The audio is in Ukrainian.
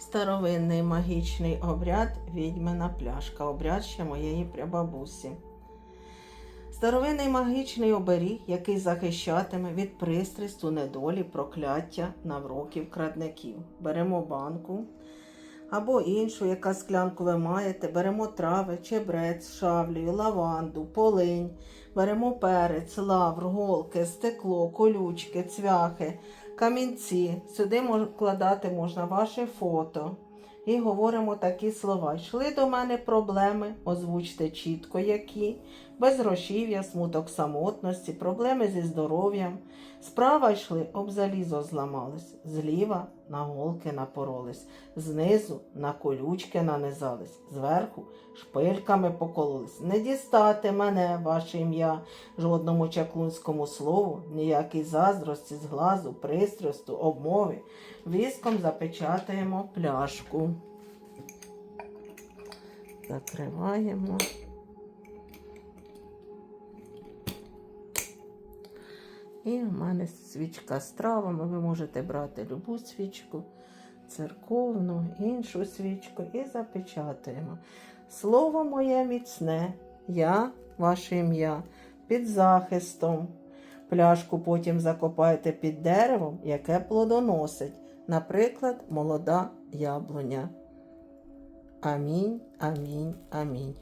Старовинний магічний обряд відьмина пляшка. Обряд ще моєї прабабусі. Старовинний магічний оберіг, який захищатиме від пристрасту, недолі, прокляття, навроків, крадників. Беремо банку або іншу, яка склянку ви маєте, беремо трави, чебрець, шавлію, лаванду, полинь, беремо перець, лавр, голки, стекло, колючки, цвяхи, камінці. Сюди вкладати можна ваше фото. І говоримо такі слова. Йшли до мене проблеми, озвучте чітко які, безгрошів'я, смуток самотності, проблеми зі здоров'ям. Справа йшли, об залізо зламались, зліва на голки напоролись, знизу на колючки нанизались, зверху шпильками покололись. Не дістати мене, ваше ім'я, жодному чаклунському слову, ніякій заздрості, зглазу, пристрасту, обмови. Віском запечатаємо пляшку. Закриваємо. І в мене свічка з травами. Ви можете брати любу свічку, церковну, іншу свічку і запечатаємо. Слово моє міцне, я, ваше ім'я, під захистом. Пляшку потім закопайте під деревом, яке плодоносить, наприклад, молода яблуня. Амінь, амінь, амінь.